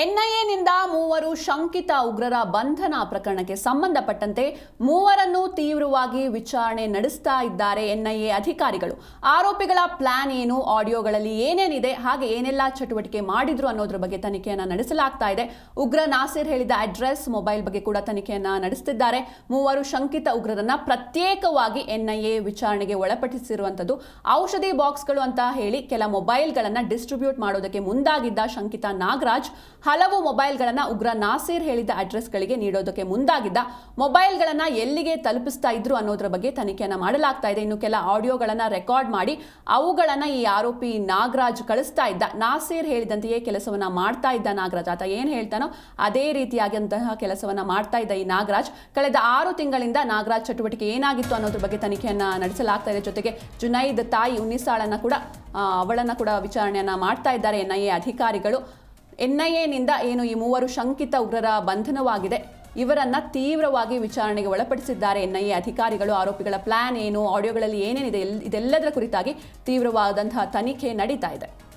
ಎನ್ಐಎನಿಂದ ಮೂವರು ಶಂಕಿತ ಉಗ್ರರ ಬಂಧನ ಪ್ರಕರಣಕ್ಕೆ ಸಂಬಂಧಪಟ್ಟಂತೆ ಮೂವರನ್ನು ತೀವ್ರವಾಗಿ ವಿಚಾರಣೆ ನಡೆಸ್ತಾ ಇದ್ದಾರೆ ಎನ್ಐಎ ಅಧಿಕಾರಿಗಳು. ಆರೋಪಿಗಳ ಪ್ಲಾನ್ ಏನು, ಆಡಿಯೋಗಳಲ್ಲಿ ಏನೇನಿದೆ, ಹಾಗೆ ಏನೆಲ್ಲ ಚಟುವಟಿಕೆ ಮಾಡಿದ್ರು ಅನ್ನೋದ್ರ ಬಗ್ಗೆ ತನಿಖೆಯನ್ನು ನಡೆಸಲಾಗ್ತಾ ಇದೆ. ಉಗ್ರ ನಾಸಿರ್ ಹೇಳಿದ ಅಡ್ರೆಸ್, ಮೊಬೈಲ್ ಬಗ್ಗೆ ಕೂಡ ತನಿಖೆಯನ್ನು ನಡೆಸುತ್ತಿದ್ದಾರೆ ಮೂವರು ಶಂಕಿತ ಉಗ್ರರನ್ನ ಪ್ರತ್ಯೇಕವಾಗಿ ಎನ್ಐಎ ವಿಚಾರಣೆಗೆ ಒಳಪಡಿಸಿರುವಂತದ್ದು ಔಷಧಿ ಬಾಕ್ಸ್ಗಳು ಅಂತ ಹೇಳಿ ಕೆಲ ಮೊಬೈಲ್ಗಳನ್ನ ಡಿಸ್ಟ್ರಿಬ್ಯೂಟ್ ಮಾಡೋದಕ್ಕೆ ಮುಂದಾಗಿದ್ದ ಶಂಕಿತ ನಾಗರಾಜ್ ಹಲವು ಮೊಬೈಲ್ಗಳನ್ನು ಉಗ್ರ ನಾಸೀರ್ ಹೇಳಿದ ಅಡ್ರೆಸ್ಗಳಿಗೆ ನೀಡೋದಕ್ಕೆ ಮುಂದಾಗಿದ್ದ ಮೊಬೈಲ್ಗಳನ್ನು ಎಲ್ಲಿಗೆ ತಲುಪಿಸ್ತಾ ಇದ್ರು ಅನ್ನೋದ್ರ ಬಗ್ಗೆ ತನಿಖೆಯನ್ನು ಮಾಡಲಾಗ್ತಾ ಇದೆ. ಇನ್ನು ಕೆಲ ಆಡಿಯೋಗಳನ್ನು ರೆಕಾರ್ಡ್ ಮಾಡಿ ಅವುಗಳನ್ನು ಈ ಆರೋಪಿ ನಾಗರಾಜ್ ಕಳಿಸ್ತಾ ಇದ್ದ. ನಾಸೀರ್ ಹೇಳಿದಂತೆಯೇ ಕೆಲಸವನ್ನು ಮಾಡ್ತಾ ಇದ್ದ ನಾಗರಾಜ್. ಆತ ಏನು ಹೇಳ್ತಾನೋ ಅದೇ ರೀತಿಯಾಗಿಂತಹ ಕೆಲಸವನ್ನು ಮಾಡ್ತಾ ಇದ್ದ ಈ ನಾಗರಾಜ್. ಕಳೆದ ಆರು ತಿಂಗಳಿಂದ ನಾಗರಾಜ್ ಚಟುವಟಿಕೆ ಏನಾಗಿತ್ತು ಅನ್ನೋದ್ರ ಬಗ್ಗೆ ತನಿಖೆಯನ್ನು ನಡೆಸಲಾಗ್ತಾ ಇದೆ. ಜೊತೆಗೆ ಜುನೈದ್ ತಾಯಿ ಉನ್ನಿಸಾಳನ್ನು ಕೂಡ ಅವಳನ್ನು ಕೂಡ ವಿಚಾರಣೆಯನ್ನು ಮಾಡ್ತಾ ಇದ್ದಾರೆ. ಎನ್ಐಎ ಅಧಿಕಾರಿಗಳು ಎನ್ಐಎನಿಂದ ಏನು ಈ ಮೂವರು ಶಂಕಿತ ಉಗ್ರರ ಬಂಧನವಾಗಿದೆ? ಇವರನ್ನ ತೀವ್ರವಾಗಿ ವಿಚಾರಣೆಗೆ ಒಳಪಡಿಸಿದ್ದಾರೆ ಎನ್ಐಎ ಅಧಿಕಾರಿಗಳು. ಆರೋಪಿಗಳ ಪ್ಲಾನ್ ಏನು? ಆಡಿಯೋಗಳಲ್ಲಿ ಏನೇನಿದೆ? ಇದೆಲ್ಲದರ ಕುರಿತಾಗಿ ತೀವ್ರವಾದಂತಹ ತನಿಖೆ ನಡೀತಾ ಇದೆ.